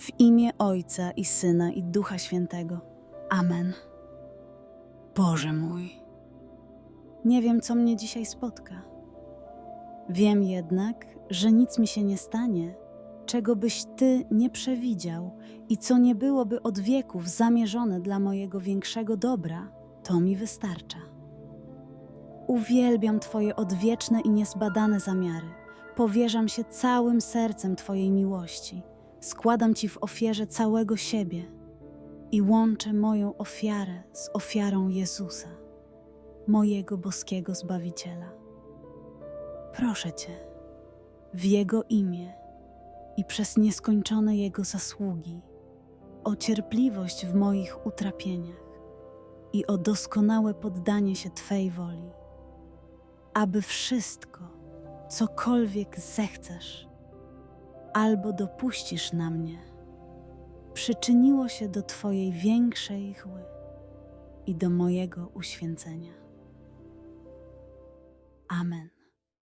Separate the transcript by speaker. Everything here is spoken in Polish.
Speaker 1: W imię Ojca i Syna i Ducha Świętego. Amen. Boże mój, nie wiem, co mnie dzisiaj spotka. Wiem jednak, że nic mi się nie stanie, czego byś Ty nie przewidział i co nie byłoby od wieków zamierzone dla mojego większego dobra, to mi wystarcza. Uwielbiam Twoje odwieczne i niezbadane zamiary. Powierzam się całym sercem Twojej miłości. Składam Ci w ofierze całego siebie i łączę moją ofiarę z ofiarą Jezusa, mojego boskiego Zbawiciela. Proszę Cię, w Jego imię i przez nieskończone Jego zasługi, o cierpliwość w moich utrapieniach i o doskonałe poddanie się Twej woli, aby wszystko, cokolwiek zechcesz albo dopuścisz na mnie, przyczyniło się do Twojej większej chły i do mojego uświęcenia. Amen.